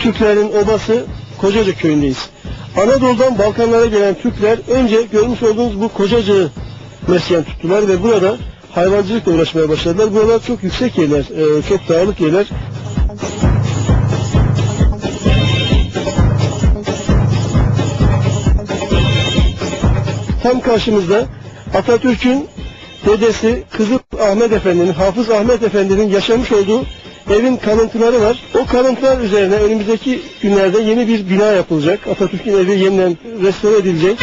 Türklerin obası Kocacık köyündeyiz. Anadolu'dan Balkanlara gelen Türkler önce görmüş olduğunuz bu Kocacık'ı mesken tuttular ve burada hayvancılıkla uğraşmaya başladılar. Buralar çok yüksek yerler, e, çok dağlık yerler. Tam karşımızda Atatürk'ün dedesi Kızıl Ahmet Efendi'nin, Hafız Ahmet Efendi'nin yaşamış olduğu evin kalıntıları var. O kalıntılar üzerine önümüzdeki günlerde yeni bir bina yapılacak. Atatürk'ün evi yeniden restore edilecek.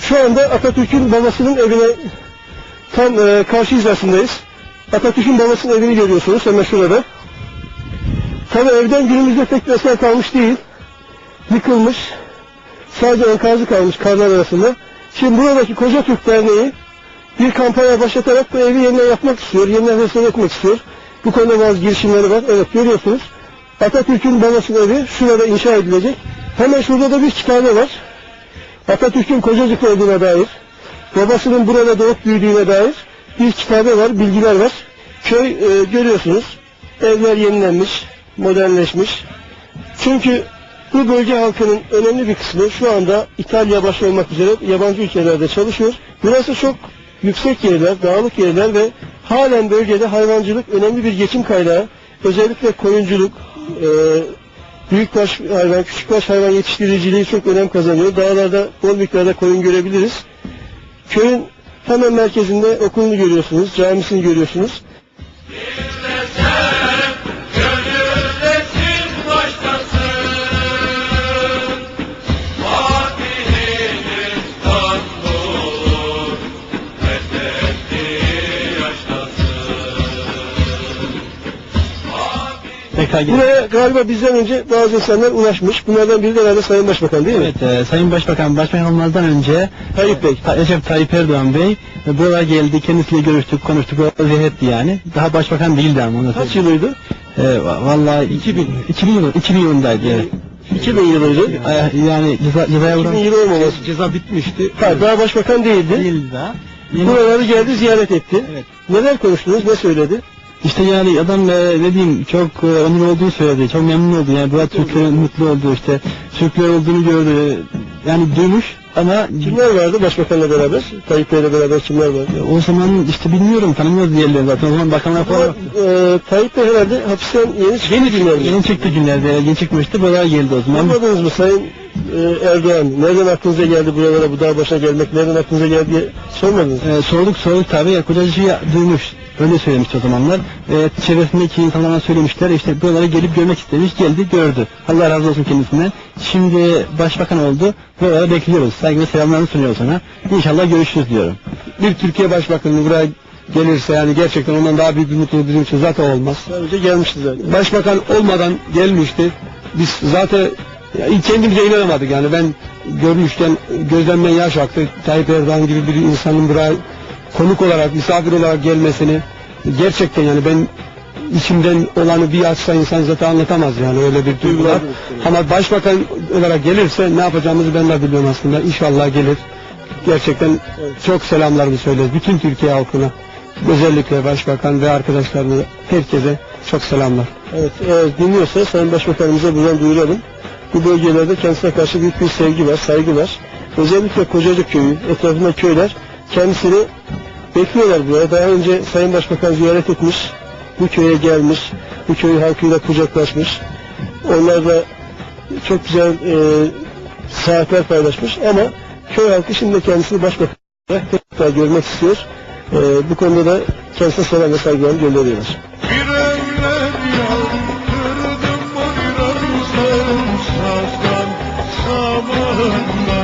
Şu anda Atatürk'ün babasının evine tam e, karşı hizasındayız. Atatürk'ün babasının evini görüyorsunuz hemen şurada. Tabi evden günümüzde pek bir kalmış değil. Yıkılmış. Sadece enkazı kalmış karlar arasında. Şimdi buradaki Koca Türk Derneği bir kampanya başlatarak bu evi yeniden yapmak istiyor. Yeniden restore etmek istiyor. Bu konuda bazı girişimleri var. Evet görüyorsunuz. Atatürk'ün babasının evi şurada inşa edilecek. Hemen şurada da bir kitabe var. Atatürk'ün Kocacık olduğuna dair, babasının burada doğup büyüdüğüne dair bir kitabe var, bilgiler var. Köy e, görüyorsunuz, evler yenilenmiş, modernleşmiş. Çünkü bu bölge halkının önemli bir kısmı şu anda İtalya başta olmak üzere yabancı ülkelerde çalışıyor. Burası çok yüksek yerler, dağlık yerler ve halen bölgede hayvancılık önemli bir geçim kaynağı. Özellikle koyunculuk, e, büyükbaş hayvan, küçükbaş hayvan yetiştiriciliği çok önem kazanıyor. Dağlarda bol miktarda koyun görebiliriz. Köyün hemen merkezinde okulunu görüyorsunuz, camisini görüyorsunuz. Tekrar gel- Buraya galiba bizden önce bazı insanlar ulaşmış. Bunlardan biri de herhalde Sayın Başbakan değil mi? Evet, e, Sayın Başbakan, Başbakan olmazdan önce Tayyip Bey. Ta- Recep Tayyip Erdoğan Bey e, buraya geldi, kendisiyle görüştük, konuştuk, o ziyaretti yani. Daha başbakan değildi ama onu Kaç yılıydı? E, va- vallahi 2000, 2000, yılı, 2000 yılındaydı. Evet. 2000 yılıydı. E, yani ceza, cezaya 2000 uğran... yılı olmaması. Ceza bitmişti. Ha, daha başbakan değildi. Değildi daha. Buraları geldi ziyaret etti. Evet. Neler konuştunuz, ne söyledi? İşte yani adam e, ne diyeyim çok e, onur olduğunu söyledi. Çok memnun oldu. Yani burada Türklerin mutlu olduğu işte Türkler olduğunu gördü. Yani duymuş ama Kimler vardı başbakanla beraber? Tayyip Bey'le beraber kimler vardı? o zaman işte bilmiyorum tanımıyoruz diğerleri zaten. O zaman bakanlar falan yoktu. e, Tayyip Bey herhalde hapisten yeni çıktı günlerde. Yeni çıktı günlerde, yeni çıkmıştı, buraya geldi o zaman. Anladınız mı Sayın e, Erdoğan? Nereden aklınıza geldi buralara, bu dağ başına gelmek? Nereden aklınıza geldi diye sormadınız mı? Ee, sorduk sorduk tabii, ya kocacığı duymuş, öyle söylemişti o zamanlar. Ee, çevresindeki insanlara söylemişler, işte buralara gelip görmek istemiş, geldi, gördü. Allah razı olsun kendisinden. Şimdi başbakan oldu, buralara bekliyoruz. Saygı ve selamlarını sunuyoruz ona. İnşallah görüşürüz diyorum. bir Türkiye Başbakanı buraya gelirse yani gerçekten ondan daha büyük bir mutluluk bizim için zaten olmaz. Sadece gelmişti zaten. Başbakan olmadan gelmişti. Biz zaten ya, kendimize inanamadık yani ben görmüşken gözlemden yaş aktı. Tayyip Erdoğan gibi bir insanın buraya konuk olarak, misafir olarak gelmesini gerçekten yani ben içimden olanı bir açsa insan zaten anlatamaz yani öyle bir duygu var. Ama başbakan olarak gelirse ne yapacağımızı ben de biliyorum aslında. İnşallah gelir. Gerçekten çok selamlarımı söyleriz bütün Türkiye halkına. Özellikle başbakan ve arkadaşlarına herkese çok selamlar. Evet, eğer dinliyorsa Sayın Başbakanımıza buradan duyuralım. Bu bölgelerde kendisine karşı büyük bir sevgi var, saygı var. Özellikle Kocacık Köyü, etrafındaki köyler kendisini bekliyorlar buraya. Daha önce Sayın Başbakan ziyaret etmiş, bu köye gelmiş, bu köy halkıyla kucaklaşmış. Onlarla çok güzel e, saatler paylaşmış ama köy halkı şimdi kendisini başbakan olarak tekrar görmek istiyor. E, bu konuda da kendisine selam ve saygılarını gönderiyorlar. Bir evler yaldırdım boyrazım Sazdan samanlar